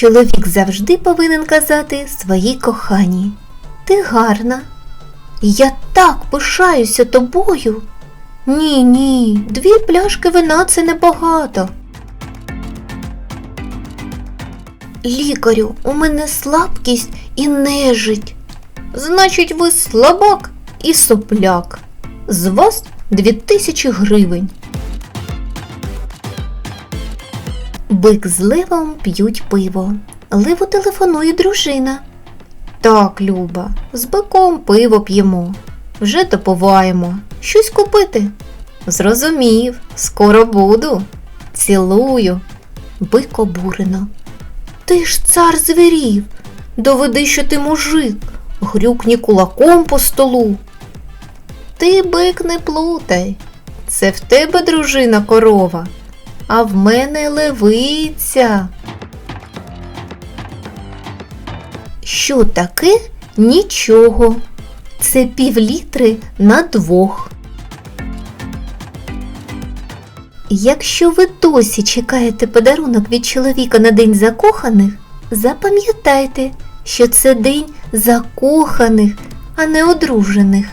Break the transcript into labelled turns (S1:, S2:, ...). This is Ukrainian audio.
S1: Чоловік завжди повинен казати своїй коханій. Ти гарна. Я так пишаюся тобою. Ні, ні, дві пляшки вина це небагато. Лікарю, у мене слабкість і нежить. Значить, ви слабак і сопляк. З вас дві тисячі гривень. Бик з ливом п'ють пиво. Ливу телефонує дружина. Так, Люба, з биком пиво п'ємо. Вже допиваємо. Щось купити. Зрозумів, скоро буду. Цілую. Бик обурено. Ти ж цар звірів. Доведи, що ти мужик. Грюкні кулаком по столу. Ти, бик, не плутай. Це в тебе дружина корова, а в мене левиця. Що таке? Нічого. Це півлітри на двох. Якщо ви досі чекаєте подарунок від чоловіка на День закоханих, запам'ятайте, що це день закоханих, а не одружених.